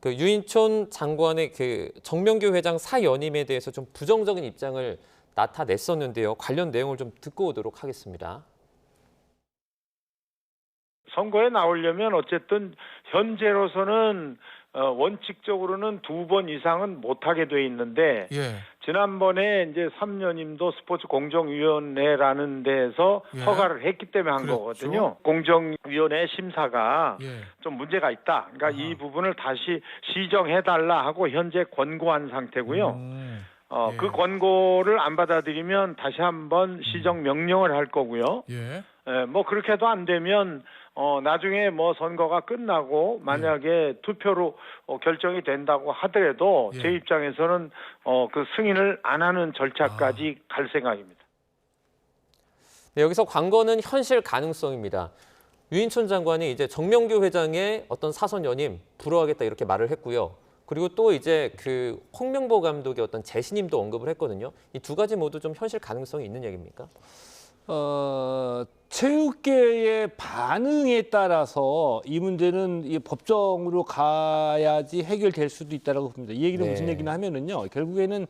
그 유인촌 장관의 그 정명규 회장 사연임에 대해서 좀 부정적인 입장을 나타냈었는데요. 관련 내용을 좀 듣고 오도록 하겠습니다. 선거에 나오려면 어쨌든 현재로서는 어, 원칙적으로는 두 번 이상은 못하게 돼 있는데 예. 지난번에 이제 3년임도 스포츠 공정위원회라는 데에서 예. 허가를 했기 때문에 한 그랬죠. 거거든요. 공정위원회 심사가 예. 좀 문제가 있다. 그러니까 아하. 이 부분을 다시 시정해달라 하고 현재 권고한 상태고요. 음. 어, 예. 그 권고를 안 받아들이면 다시 한번 시정 명령을 할 거고요. 예. 예, 뭐 그렇게 해도 안 되면 어 나중에 뭐 선거가 끝나고 만약에 투표로 어, 결정이 된다고 하더라도 예. 제 입장에서는 어 그 승인을 안 하는 절차까지 갈 생각입니다. 네, 여기서 관건은 현실 가능성입니다. 유인촌 장관이 이제 정명규 회장의 어떤 사선 연임 불허하겠다 이렇게 말을 했고요. 그리고 또 이제 그 홍명보 감독의 어떤 재신임도 언급을 했거든요. 이 두 가지 모두 좀 현실 가능성이 있는 얘기입니까? 어, 체육계의 반응에 따라서 이 문제는 이 법정으로 가야지 해결될 수도 있다라고 봅니다. 이 얘기는 네. 무슨 얘기냐 하면은요. 결국에는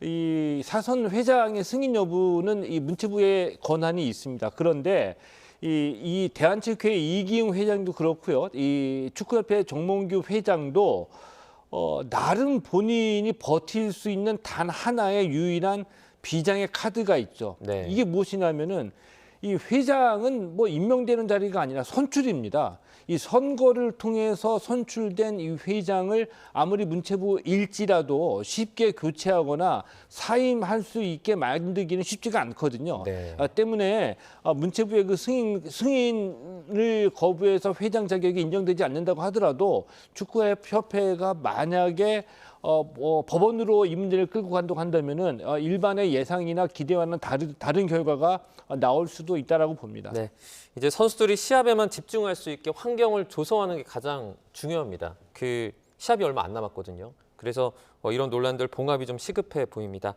이 사선 회장의 승인 여부는 이 문체부의 권한이 있습니다. 그런데 이, 이 대한체육회 이기용 회장도 그렇고요. 이 축구협회 정몽규 회장도 어, 나름 본인이 버틸 수 있는 단 하나의 유일한 비장의 카드가 있죠. 네. 이게 무엇이냐면은 이 회장은 뭐 임명되는 자리가 아니라 선출입니다. 이 선거를 통해서 선출된 이 회장을 아무리 문체부일지라도 쉽게 교체하거나 사임할 수 있게 만들기는 쉽지가 않거든요. 네. 아, 때문에 아, 문체부의 그 승인 승인 을 거부해서 회장 자격이 인정되지 않는다고 하더라도 축구협회가 만약에 어, 뭐 법원으로 이 문제를 끌고 간다고 한다면은 어, 일반의 예상이나 기대와는 다른 다른 결과가 어, 나올 수도 있다라고 봅니다. 네. 이제 선수들이 시합에만 집중할 수 있게 환경을 조성하는 게 가장 중요합니다. 그 시합이 얼마 안 남았거든요. 그래서 어, 이런 논란들 봉합이 좀 시급해 보입니다.